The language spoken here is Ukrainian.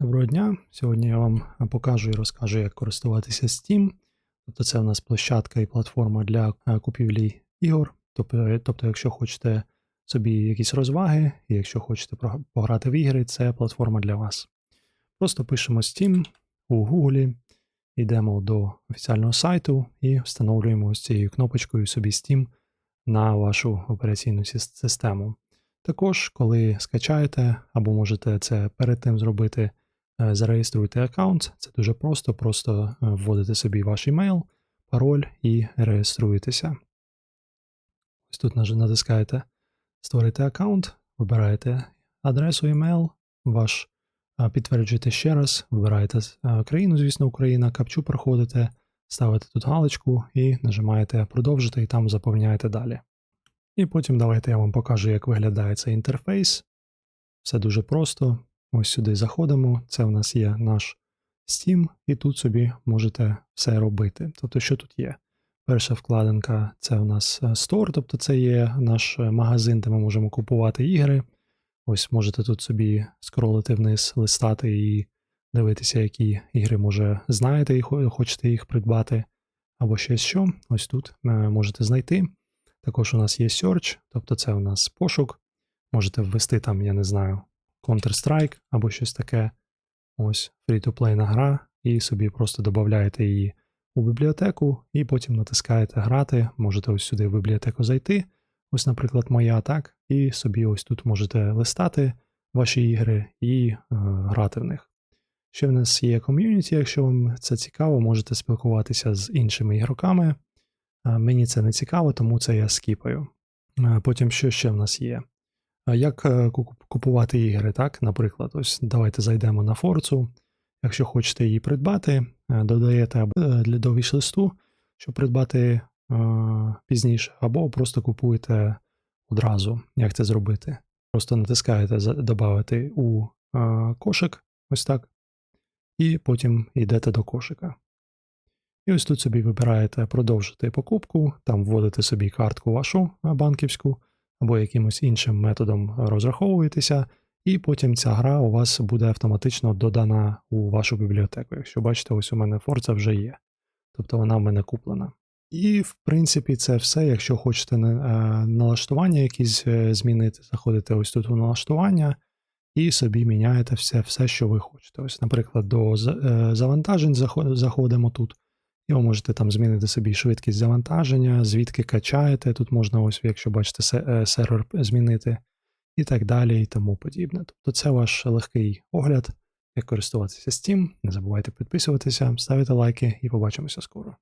Доброго дня! Сьогодні я вам покажу і розкажу, як користуватися Steam. Тобто це у нас площадка і платформа для е, купівлі ігор. Тобто, тобто, якщо хочете собі якісь розваги, і якщо хочете пограти в ігри, це платформа для вас. Просто пишемо Steam у Google, йдемо до офіціального сайту і встановлюємо ось цією кнопочкою собі Steam на вашу операційну систему. Також, коли скачаєте, або можете це перед тим зробити, е, зареєструйте аккаунт. Це дуже просто. Просто е, вводите собі ваш імейл, пароль і реєструєтеся. Ось тут натискаєте Створити аккаунт, вибираєте адресу імейл, ваш е, підтверджуєте ще раз, вибираєте е, країну, звісно, Україна, капчу проходите, ставите тут галочку і нажимаєте продовжити, і там заповняєте далі. І потім давайте я вам покажу, як виглядає цей інтерфейс. Все дуже просто. Ось сюди заходимо. Це у нас є наш Steam, і тут собі можете все робити. Тобто, що тут є? Перша вкладинка це у нас е, Store, тобто це є наш е, магазин, де ми можемо купувати ігри. Ось можете тут собі скролити вниз, листати і дивитися, які ігри, може, знаєте і хочете їх придбати, або щось що. Ось тут е, можете знайти. Також у нас є Search, тобто це у нас пошук. Можете ввести там, я не знаю, Counter-Strike або щось таке. Ось free-to-play гра, і собі просто додаєте її у бібліотеку, і потім натискаєте грати. Можете ось сюди в бібліотеку зайти. Ось, наприклад, моя, так, і собі ось тут можете листати ваші ігри і е, грати в них. Ще в нас є ком'юніті, якщо вам це цікаво, можете спілкуватися з іншими ігроками. Е, Мені це не цікаво, тому це я скіпаю. Е, Потім що ще в нас є? Як е, купувати ігри, так? Наприклад, ось давайте зайдемо на Форцу. Якщо хочете її придбати, е, додаєте е, до віш-листу, щоб придбати пізніше, або просто купуєте одразу. Як це зробити? Просто натискаєте додати у кошик, ось так, і потім йдете до кошика. І ось тут собі вибираєте продовжити покупку, там вводите собі картку вашу банківську, або якимось іншим методом розраховуєтеся, і потім ця гра у вас буде автоматично додана у вашу бібліотеку. Якщо бачите, ось у мене Forza вже є. Тобто вона в мене куплена. І, в принципі, це все. Якщо хочете е, налаштування якісь е, змінити, заходите ось тут у налаштування і собі міняєте все, все, що ви хочете. Ось, наприклад, до е, завантажень заходимо тут. І ви можете там змінити собі швидкість завантаження, звідки качаєте. Тут можна, ось, якщо бачите, е, сервер змінити, і так далі, і тому подібне. Тобто це ваш легкий огляд, як користуватися Steam. Не забувайте підписуватися, ставити лайки і побачимося скоро.